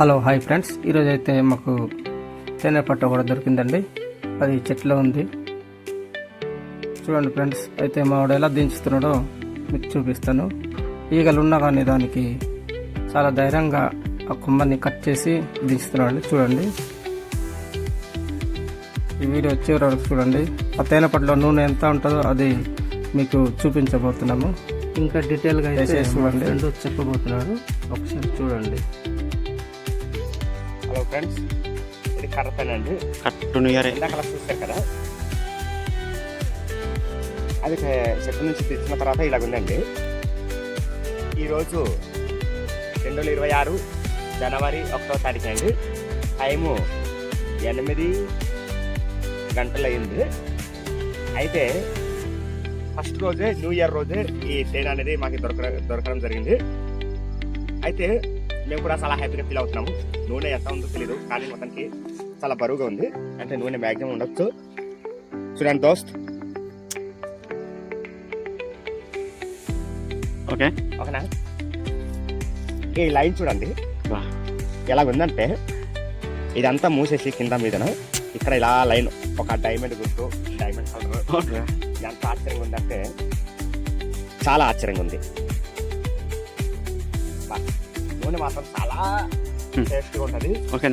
Hello hi friends. ఈరోజు అయితే మాకు తేనె పట్టు కూడా దొరికిందండి. అది చెట్లో ఉంది. చూడండి ఫ్రెండ్స్ అయితే మా వాడు ఎలా దించుతున్నాడో మీకు చూపిస్తాను. ఈగలు ఉన్నా కానీ దానికి చాలా ధైర్యంగా ఆ కొమ్మని కట్ చేసి దించుతున్నాడు. చూడండి. ఈ వీడియో చివరి వరకు చూడండి. ఆ తేనె పట్టులో నూనె ఎంత ఉంటుందో అది మీకు చూపించబోతున్నాము. ఇంకా డీటెయిల్గా అయితే చూడండి. చెప్పబోతున్నాడు. ఒకసారి చూడండి. హలో ఫ్రెండ్స్ ఇది కర్ర పెన్ అండి కట్టును ఎరే ఇందాక చూశారు కదా? అది చెట్టు నుంచి తెచ్చిన తర్వాత ఇలా ఉందండి. ఈరోజు రెండు వేల ఇరవై ఆరు జనవరి ఒకటో తారీఖు అండి. టైము ఎనిమిది గంటలు అయింది అయితే ఫస్ట్ రోజే న్యూ ఇయర్ రోజే ఈ తేనె అనేది మాకు దొరక దొరకడం జరిగింది. అయితే మేము కూడా చాలా హ్యాపీగా ఫీల్ అవుతున్నాము. నూనె ఎంత ఉందో తెలియదు కానీ మొత్తానికి చాలా బరువుగా ఉంది. అంటే నూనె మ్యాక్సిమం ఉండొచ్చు. చూడండి దోస్త్. ఓకే. ఓకేనా? ఈ లైన్ చూడండి. వా. ఎలా ఉందంటే ఇదంతా మూసేసి కింద మీదన ఇక్కడ ఇలా లైన్ ఒక డైమండ్ గుర్తు డైమండ్ కలర్ ఎంత ఆశ్చర్యంగా ఉందంటే చాలా ఆశ్చర్యంగా ఉంది. నూనె మాత్రం చాలా. టేస్ట్గా ఉంటుంది ఓకేనా